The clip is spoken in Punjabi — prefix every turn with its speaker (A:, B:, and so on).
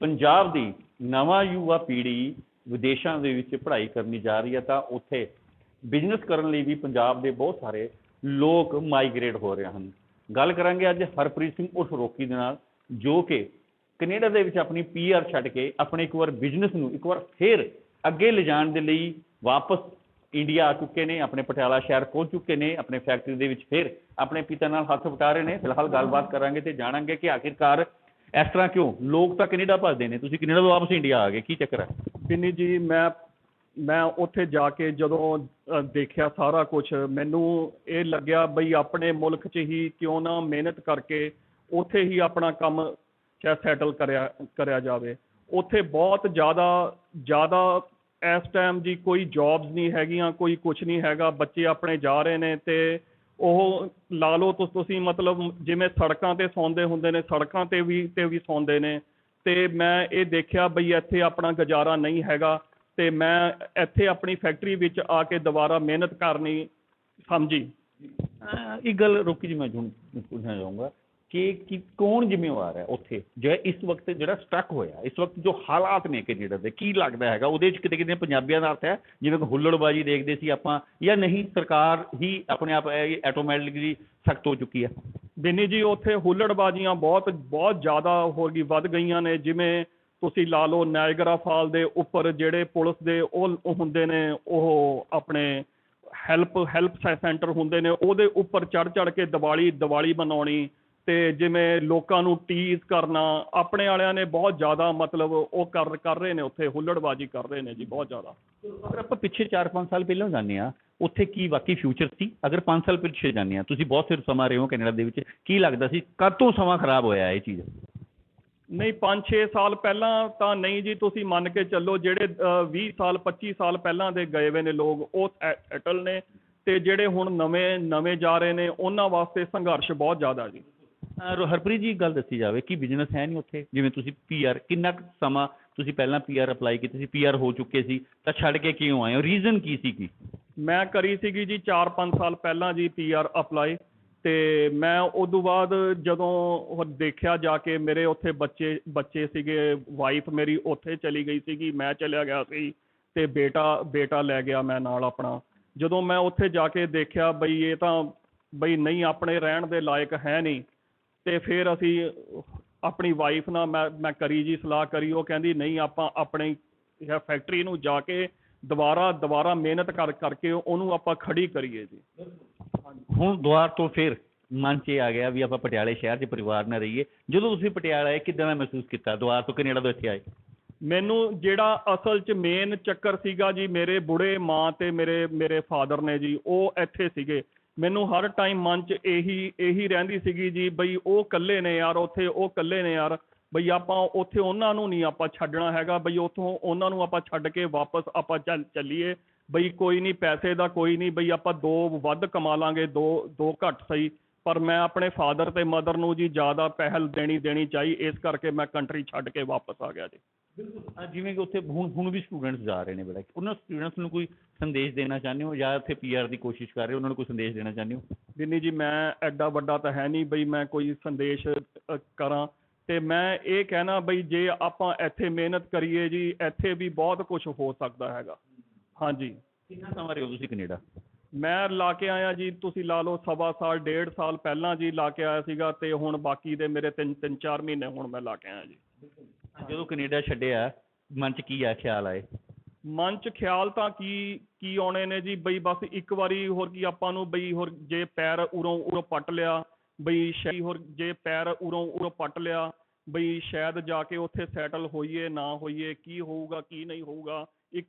A: ਪੰਜਾਬ ਦੀ ਨਵਾਂ ਯੁਵਾ ਪੀੜ੍ਹੀ ਵਿਦੇਸ਼ਾਂ ਦੇ ਵਿੱਚ ਪੜ੍ਹਾਈ ਕਰਨੀ ਜਾ ਰਹੀ ਹੈ, ਤਾਂ ਉੱਥੇ ਬਿਜ਼ਨਸ ਕਰਨ ਲਈ ਵੀ ਪੰਜਾਬ ਦੇ ਬਹੁਤ ਸਾਰੇ ਲੋਕ ਮਾਈਗ੍ਰੇਟ ਹੋ ਰਹੇ ਹਨ। ਗੱਲ ਕਰਾਂਗੇ ਅੱਜ ਹਰਪ੍ਰੀਤ ਸਿੰਘ ਉਸ ਰੋਕੀ ਦੇ ਨਾਲ, ਜੋ ਕਿ ਕੈਨੇਡਾ ਦੇ ਵਿੱਚ ਆਪਣੀ ਪੀਆਰ ਛੱਡ ਕੇ ਆਪਣੇ ਇੱਕ ਵਾਰ ਬਿਜ਼ਨਸ ਨੂੰ ਇੱਕ ਵਾਰ ਫੇਰ ਅੱਗੇ ਲਿਜਾਣ ਦੇ ਲਈ ਵਾਪਸ ਇੰਡੀਆ ਆ ਚੁੱਕੇ ਨੇ, ਆਪਣੇ ਪਟਿਆਲਾ ਸ਼ਹਿਰ ਪਹੁੰਚ ਚੁੱਕੇ ਨੇ, ਆਪਣੇ ਫੈਕਟਰੀ ਦੇ ਵਿੱਚ ਫਿਰ ਆਪਣੇ ਪਿਤਾ ਨਾਲ ਹੱਥ ਵਟਾ ਰਹੇ ਨੇ। ਫਿਲਹਾਲ ਗੱਲਬਾਤ ਕਰਾਂਗੇ ਤੇ ਜਾਣਾਂਗੇ ਕਿ ਆਖਿਰਕਾਰ ਇਸ ਤਰ੍ਹਾਂ ਕਿਉਂ? ਲੋਕ ਤਾਂ ਕੈਨੇਡਾ ਭੱਜਦੇ ਨੇ। ਤੁਸੀਂ ਕੈਨੇਡਾ ਤੋਂ ਵਾਪਸ ਇੰਡੀਆ ਆ ਗਏ। ਕੀ ਚੱਕਰ ਹੈ?
B: ਬਿੰਨੀ ਜੀ, ਮੈਂ ਮੈਂ ਉੱਥੇ ਜਾ ਕੇ ਜਦੋਂ ਦੇਖਿਆ ਸਾਰਾ ਕੁਝ ਮੈਨੂੰ ਇਹ ਲੱਗਿਆ ਬਈ ਆਪਣੇ ਮੁਲਕ 'ਚ ਹੀ ਕਿਉਂ ਨਾ ਮਿਹਨਤ ਕਰਕੇ ਉੱਥੇ ਹੀ ਆਪਣਾ ਕੰਮ ਕਿਆ ਸੈਟਲ ਕਰਿਆ ਕਰਿਆ ਜਾਵੇ। ਉੱਥੇ ਬਹੁਤ ਜ਼ਿਆਦਾ ਜ਼ਿਆਦਾ ਇਸ ਟਾਈਮ ਜੀ ਕੋਈ ਜੌਬਸ ਨਹੀਂ ਹੈਗੀਆਂ, ਕੋਈ ਕੁਝ ਨਹੀਂ ਹੈਗਾ। ਬੱਚੇ ਆਪਣੇ ਜਾ ਰਹੇ ਨੇ ਤੇ ਉਹ ਲਾ ਲਓ ਤੁਸ- ਤੁਸੀਂ ਮਤਲਬ ਜਿਵੇਂ ਸੜਕਾਂ ਤੇ ਸੌਂਦੇ ਹੁੰਦੇ ਨੇ, ਸੜਕਾਂ ਤੇ ਵੀ ਤੇ ਵੀ ਸੌਂਦੇ ਨੇ। ਤੇ ਮੈਂ ਇਹ ਦੇਖਿਆ ਬਈ ਇੱਥੇ ਆਪਣਾ ਗੁਜ਼ਾਰਾ ਨਹੀਂ ਹੈਗਾ ਤੇ ਮੈਂ ਇੱਥੇ ਆਪਣੀ ਫੈਕਟਰੀ ਵਿੱਚ ਆ ਕੇ ਦੁਬਾਰਾ ਮਿਹਨਤ ਕਰਨੀ ਸਮਝੀ।
A: ਇੱਕ ਗੱਲ ਰੋਕੀ ਜੀ ਮੈਂ ਹੁਣ ਪੁੱਛਣਾ ਚਾਹੂੰਗਾ। ਕਿ ਕਿ ਕੌਣ ਜ਼ਿੰਮੇਵਾਰ ਹੈ ਉੱਥੇ? ਜਿਹੜਾ ਇਸ ਵਕਤ ਜਿਹੜਾ ਸਟਕ ਹੋਇਆ, ਇਸ ਵਕਤ ਜੋ ਹਾਲਾਤ ਨੇ ਕੈਨੇਡਾ ਦੇ, ਕੀ ਲੱਗਦਾ ਹੈਗਾ? ਉਹਦੇ ਵਿੱਚ ਕਿਤੇ ਕਿਤੇ ਪੰਜਾਬੀਆਂ ਦਾ ਅਰਥ ਹੈ, ਜਿਵੇਂ ਕਿ ਹੁੱਲੜਬਾਜੀ ਦੇਖਦੇ ਸੀ ਆਪਾਂ, ਜਾਂ ਨਹੀਂ, ਸਰਕਾਰ ਹੀ ਆਪਣੇ ਆਪ ਆਟੋਮੈਟਿਕਲੀ ਸਖਤ ਹੋ ਚੁੱਕੀ ਹੈ?
B: ਬਿੰਨੀ ਜੀ, ਉੱਥੇ ਹੁੱਲੜਬਾਜ਼ੀਆਂ ਬਹੁਤ ਬਹੁਤ ਜ਼ਿਆਦਾ ਹੋ ਗਈ ਵੱਧ ਗਈਆਂ ਨੇ, ਜਿਵੇਂ ਤੁਸੀਂ ਲਾ ਲਓ ਨਾਇਗਰਾ ਫਾਲ ਦੇ ਉੱਪਰ ਜਿਹੜੇ ਪੁਲਿਸ ਦੇ ਉਹ ਹੁੰਦੇ ਨੇ, ਉਹ ਆਪਣੇ ਹੈਲਪ ਹੈਲਪ ਸੈਂਟਰ ਹੁੰਦੇ ਨੇ, ਉਹਦੇ ਉੱਪਰ ਚੜ ਚੜ ਕੇ ਦੀਵਾਲੀ ਦੀਵਾਲੀ ਮਨਾਉਣੀ ਤੇ ਜਿਵੇਂ ਲੋਕਾਂ ਨੂੰ ਟੀਜ਼ ਕਰਨਾ ਆਪਣੇ ਵਾਲਿਆਂ ਨੇ ਬਹੁਤ ਜ਼ਿਆਦਾ ਮਤਲਬ ਉਹ ਕਰ ਕਰ ਰਹੇ ਨੇ ਉੱਥੇ ਹੁੱਲੜਬਾਜ਼ੀ ਕਰ ਰਹੇ ਨੇ ਜੀ ਬਹੁਤ ਜ਼ਿਆਦਾ।
A: ਅਗਰ ਆਪਾਂ ਪਿੱਛੇ 4-5 ਸਾਲ ਪਹਿਲਾਂ ਜਾਂਦੇ ਆ ਉੱਥੇ ਕੀ ਵਾਕਈ ਫਿਊਚਰ ਸੀ? ਅਗਰ 5 ਸਾਲ ਪਿੱਛੇ ਜਾਂਦੇ ਆ ਤੁਸੀਂ ਬਹੁਤ ਸਿਰ ਸਮਾਂ ਰਹੇ ਹੋ ਕੈਨੇਡਾ ਦੇ ਵਿੱਚ ਕੀ ਲੱਗਦਾ ਸੀ ਕਦ ਤੋਂ ਸਮਾਂ ਖਰਾਬ ਹੋਇਆ ਇਹ ਚੀਜ਼?
B: ਨਹੀਂ 5-6 ਸਾਲ ਪਹਿਲਾਂ ਤਾਂ ਨਹੀਂ ਜੀ ਤੁਸੀਂ ਮੰਨ ਕੇ ਚੱਲੋ ਜਿਹੜੇ ਅ, 20 ਸਾਲ 25 ਸਾਲ ਪਹਿਲਾਂ ਦੇ ਗਏ ਹੋਏ ਨੇ ਲੋਕ ਉਹ ਸੈਟਲ ਨੇ ਤੇ ਜਿਹੜੇ ਹੁਣ ਨਵੇਂ ਨਵੇਂ ਜਾ ਰਹੇ ਨੇ ਉਹਨਾਂ ਵਾਸਤੇ ਸੰਘਰਸ਼ ਬਹੁਤ ਜ਼ਿਆਦਾ ਜੀ।
A: ਹਰਪ੍ਰੀਤ ਜੀ, ਇੱਕ ਗੱਲ ਦੱਸੀ ਜਾਵੇ ਕਿ ਬਿਜ਼ਨਸ ਹੈ ਨਹੀਂ ਉੱਥੇ। ਜਿਵੇਂ ਤੁਸੀਂ ਪੀਆਰ ਕਿੰਨਾ ਕੁ ਸਮਾਂ ਤੁਸੀਂ ਪਹਿਲਾਂ ਪੀਆਰ ਅਪਲਾਈ ਕੀਤੀ ਸੀ ਪੀਆਰ ਹੋ ਚੁੱਕੇ ਸੀ, ਤਾਂ ਛੱਡ ਕੇ ਕਿਉਂ ਆਏ ਹੋ? ਰੀਜ਼ਨ ਕੀ ਸੀ ਕੀ?
B: ਮੈਂ ਕਰੀ ਸੀਗੀ ਜੀ 4-5 ਸਾਲ ਪਹਿਲਾਂ ਜੀ ਪੀਆਰ ਅਪਲਾਈ ਤੇ ਮੈਂ ਉਦੋਂ ਬਾਅਦ ਜਦੋਂ ਦੇਖਿਆ ਜਾ ਕੇ ਮੇਰੇ ਉੱਥੇ ਬੱਚੇ ਬੱਚੇ ਸੀਗੇ ਵਾਈਫ ਮੇਰੀ ਉੱਥੇ ਚਲੀ ਗਈ ਸੀਗੀ, ਮੈਂ ਚਲਿਆ ਗਿਆ ਸੀ ਤੇ ਬੇਟਾ ਬੇਟਾ ਲੈ ਗਿਆ ਮੈਂ ਨਾਲ ਆਪਣਾ। ਜਦੋਂ ਮੈਂ ਉੱਥੇ ਜਾ ਕੇ ਦੇਖਿਆ ਬਈ ਇਹ ਤਾਂ ਬਈ ਨਹੀਂ, ਆਪਣੇ ਰਹਿਣ ਦੇ ਲਾਇਕ ਹੈ ਨਹੀਂ ਤੇ ਫਿਰ ਅਸੀਂ ਆਪਣੀ ਵਾਈਫ ਨਾਲ ਮੈਂ ਮੈਂ ਕਰੀ ਜੀ ਸਲਾਹ ਕਰੀ ਉਹ ਕਹਿੰਦੀ ਨਹੀਂ ਆਪਾਂ ਆਪਣੇ ਇਹ ਫੈਕਟਰੀ ਨੂੰ ਜਾ ਕੇ ਦੁਬਾਰਾ ਦੁਬਾਰਾ ਮਿਹਨਤ ਕਰ ਕਰਕੇ ਉਹਨੂੰ ਆਪਾਂ ਖੜੀ ਕਰੀਏ ਜੀ।
A: ਹੁਣ ਦੁਆਰ ਤੋਂ ਫਿਰ ਮਨ 'ਚ ਆ ਗਿਆ ਵੀ ਆਪਾਂ ਪਟਿਆਲੇ ਸ਼ਹਿਰ 'ਚ ਪਰਿਵਾਰ ਨਾਲ ਰਹੀਏ। ਜਦੋਂ ਤੁਸੀਂ ਪਟਿਆਲਾ ਆਏ ਕਿੱਦਾਂ ਦਾ ਮਹਿਸੂਸ ਕੀਤਾ? ਦੁਆਰ ਤੋਂ ਕੈਨੇਡਾ ਤੋਂ ਇੱਥੇ ਆਏ?
B: ਮੈਨੂੰ ਜਿਹੜਾ ਅਸਲ 'ਚ ਮੇਨ ਚੱਕਰ ਸੀਗਾ ਜੀ ਮੇਰੇ ਬੁੜੇ ਮਾਂ ਤੇ ਮੇਰੇ ਮੇਰੇ ਫਾਦਰ ਨੇ ਜੀ ਉਹ ਇੱਥੇ ਸੀਗੇ। ਮੈਨੂੰ ਹਰ ਟਾਈਮ ਮਨ 'ਚ ਇਹੀ ਇਹੀ ਰਹਿੰਦੀ ਸੀਗੀ ਜੀ ਬਈ ਉਹ ਇਕੱਲੇ ਨੇ ਯਾਰ, ਉੱਥੇ ਉਹ ਇਕੱਲੇ ਨੇ ਯਾਰ। ਬਈ ਆਪਾਂ ਉੱਥੇ ਉਹਨਾਂ ਨੂੰ ਨਹੀਂ ਆਪਾਂ ਛੱਡਣਾ ਹੈਗਾ, ਬਈ ਉੱਥੋਂ ਉਹਨਾਂ ਨੂੰ ਆਪਾਂ ਛੱਡ ਕੇ ਵਾਪਸ ਆਪਾਂ ਚੱਲ, ਚੱਲੀਏ। ਬਈ ਕੋਈ ਨਹੀਂ ਪੈਸੇ ਦਾ ਕੋਈ ਨਹੀਂ, ਬਈ ਆਪਾਂ ਦੋ ਵੱਧ ਕਮਾ ਲਾਂਗੇ, ਦੋ ਦੋ ਘੱਟ ਸਹੀ। ਪਰ ਮੈਂ ਆਪਣੇ ਫਾਦਰ ਤੇ ਮਦਰ ਨੂੰ ਜੀ ਜ਼ਿਆਦਾ ਪਹਿਲ ਦੇਣੀ ਦੇਣੀ ਚਾਹੀ, ਇਸ ਕਰਕੇ ਮੈਂ ਕੰਟਰੀ ਛੱਡ ਕੇ ਵਾਪਸ ਆ ਗਿਆ ਜੀ।
A: ਅਹ ਜਿਵੇਂ ਕਿ ਉੱਥੇ ਹੁਣ ਹੁਣ ਵੀ ਸਟੂਡੈਂਟਸ ਜਾ ਰਹੇ ਨੇ ਬੇਟਾ ਉਹਨਾਂ ਸਟੂਡੈਂਟਸ ਨੂੰ ਕੋਈ ਸੰਦੇਸ਼ ਦੇਣਾ ਚਾਹੁੰਦੇ ਹੋ ਜਾਂ ਉੱਥੇ ਪੀਆਰ ਦੀ ਕੋਸ਼ਿਸ਼ ਕਰ ਰਹੇ ਹੋ? ਉਹਨਾਂ ਨੂੰ ਕੋਈ ਸੰਦੇਸ਼ ਦੇਣਾ ਚਾਹੁੰਦੇ ਹੋ?
B: ਜਿੰਨੀ ਜੀ ਮੈਂ ਐਡਾ ਵੱਡਾ ਤਾਂ ਹੈ ਨਹੀਂ ਬਈ ਮੈਂ ਕੋਈ ਸੰਦੇਸ਼ ਕਰਾਂ। ਤੇ ਮੈਂ ਇਹ ਕਹਿਣਾ ਬਈ ਜੇ ਆਪਾਂ ਇੱਥੇ ਮਿਹਨਤ ਕਰੀਏ ਜੀ ਇੱਥੇ ਵੀ ਬਹੁਤ ਕੁਝ ਹੋ ਸਕਦਾ ਹੈਗਾ। ਹਾਂਜੀ।
A: ਕਿੰਨਾ ਸਮਾਂ ਰਹੇ ਹੋ ਤੁਸੀਂ ਕੈਨੇਡਾ?
B: ਮੈਂ ਲਾ ਕੇ ਆਇਆ ਜੀ ਤੁਸੀਂ ਲਾ ਲਓ ਸਵਾ ਸਾਲ ਡੇਢ ਸਾਲ ਪਹਿਲਾਂ ਜੀ ਲਾ ਕੇ ਆਇਆ ਸੀਗਾ ਤੇ ਹੁਣ ਬਾਕੀ ਦੇ ਮੇਰੇ ਤਿੰਨ ਤਿੰਨ ਚਾਰ ਮਹੀਨੇ ਹੁਣ ਮੈਂ ਲਾ ਕੇ ਆਇਆ ਜੀ।
A: ਜਦੋਂ ਕੈਨੇਡਾ ਛੱਡਿਆ, ਮਨ 'ਚ ਕੀ ਆ, ਖਿਆਲ ਆਏ?
B: ਮਨ ਚ ਖਿਆਲ ਤਾਂ ਕੀ ਕੀ ਆਉਣੇ ਨੇ ਜੀ? ਬਈ ਬਸ ਇੱਕ ਵਾਰੀ ਹੋਰ ਕੀ ਆਪਾਂ ਨੂੰ ਬਈ ਹੋਰ ਜੇ ਪੈਰ ਉਰੋਂ ਉਰੋਂ ਪੱਟ ਲਿਆ, ਬਈ ਸ਼ਾਇਦ ਹੋਰ ਜੇ ਪੈਰ ਉਰੋਂ ਉਰੋਂ ਪੱਟ ਲਿਆ, ਬਈ ਸ਼ਾਇਦ ਜਾ ਕੇ ਉੱਥੇ ਸੈਟਲ ਹੋਈਏ, ਨਾ ਹੋਈਏ, ਕੀ ਹੋਊਗਾ, ਕੀ ਨਹੀਂ ਹੋਊਗਾ? ਇੱਕ